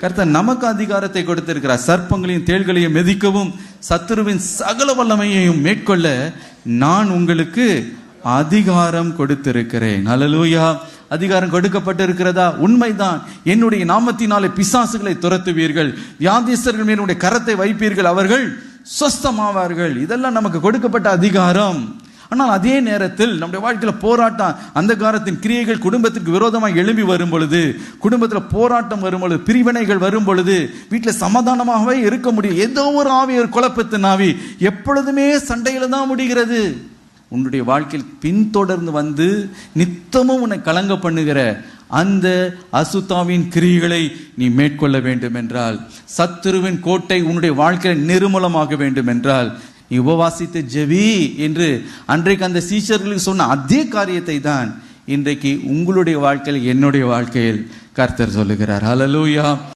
கர்த்தர் நமக்கு அதிகாரத்தை கொடுத்திருக்கிறார். சர்ப்பங்களையும் தேள்களையும் மெதிக்கவும் சத்துருவின் சகல வல்லமையையும் மேற்கொள்ள நான் உங்களுக்கு அதிகாரம் கொடுத்திருக்கிறேன். அலலூயா அதிகாரம் கொடுக்கப்பட்டிருக்கிறதா? உண்மைதான். என்னுடைய நாமத்தினாலே பிசாசுகளை துரத்துவீர்கள். வியாதிஸ்தர்கள் என்னுடைய கரத்தை வைப்பீர்கள். அவர்கள் சொஸ்தமாவார்கள். இதெல்லாம் நமக்கு கொடுக்கப்பட்ட அதிகாரம். ஆனால் அதே நேரத்தில் நம்முடைய வாழ்க்கையில் போராட்டம் அந்த காலத்தின் கிரியைகள் குடும்பத்திற்கு விரோதமாக எழும்பி வரும் பொழுது குடும்பத்தில் போராட்டம் வரும் பொழுது பிரிவினைகள் வரும் பொழுது வீட்டில் சமாதானமாகவே இருக்க முடியும். ஏதோ ஒரு ஆவி ஒரு குழப்பத்தின் ஆவி எப்பொழுதுமே சண்டையில் தான் முடிகிறது. உன்னுடைய வாழ்க்கையில் பின்தொடர்ந்து வந்து நித்தமும் உன்னை கலங்க பண்ணுகிற அந்த அசுத்தாவின் கிரிகளை நீ மேற்கொள்ள வேண்டும் என்றால் சத்துருவின் கோட்டை உன்னுடைய வாழ்க்கையில் நிர்மூலமாக வேண்டும் என்றால் உபவாசித்து ஜெபி என்று அன்றைக்கு அந்த சீஷர்களுக்கு சொன்ன அதே காரியத்தை தான் இன்றைக்கு உங்களுடைய வாழ்க்கையில் என்னுடைய வாழ்க்கையில் கர்த்தர் சொல்லுகிறார். ஹலலூயா